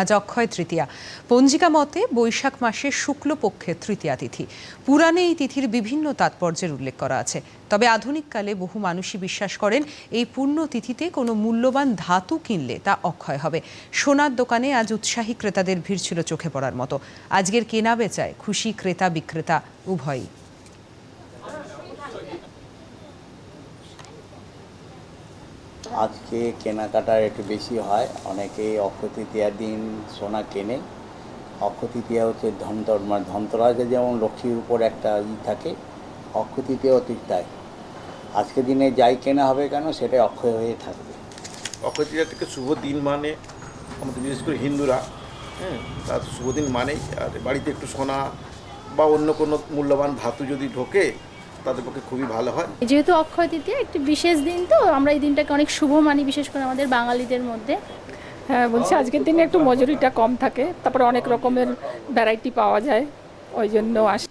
আজ অক্ষয় তৃতীয়া। পঞ্জিকা মতে বৈশাখ মাসের শুক্লপক্ষের তৃতীয়া তিথি। পুরাণে এই তিথির বিভিন্ন তাৎপর্যের উল্লেখ করা আছে। তবে আধুনিককালে বহু মানুষই বিশ্বাস করেন, এই পূর্ণ তিথিতে কোনো মূল্যবান ধাতু কিনলে তা অক্ষয় হবে। সোনার দোকানে আজ উৎসাহী ক্রেতাদের ভিড় ছিল চোখে পড়ার মতো। আজকের কেনা বেচায় খুশি ক্রেতা বিক্রেতা উভয়ই। আজকে কেনাকাটার একটু বেশি হয়। অনেকে অক্ষয় তৃতীয়ার দিন সোনা কেনে। অক্ষয় তৃতীয়া হচ্ছে ধন্তর মানে ধন্তরাজে যেমন লক্ষ্মীর উপর একটা ই থাকে অক্ষয় ঠিক তাই। আজকের দিনে যাই কেনা হবে কেন? সেটাই অক্ষয় হয়ে থাকবে। অক্ষয় তৃতীয়া থেকে শুভ দিন মানে আমাদের বিশেষ করে হিন্দুরা হ্যাঁ তার শুভ দিন মানেই। আর বাড়িতে একটু সোনা বা অন্য কোনো মূল্যবান ধাতু যদি ঢোকে তাদের পক্ষে খুবই ভালো হয়। যেহেতু অক্ষয় তৃতীয়া একটি বিশেষ দিন তো আমরা এই দিনটাকে অনেক শুভ মানি বিশেষ করে আমাদের বাঙালিদের মধ্যে। হ্যাঁ বলছি আজকের দিনে একটু মজুরিটা কম থাকে তারপরে অনেক রকমের ভ্যারাইটি পাওয়া যায় ওই জন্য আসি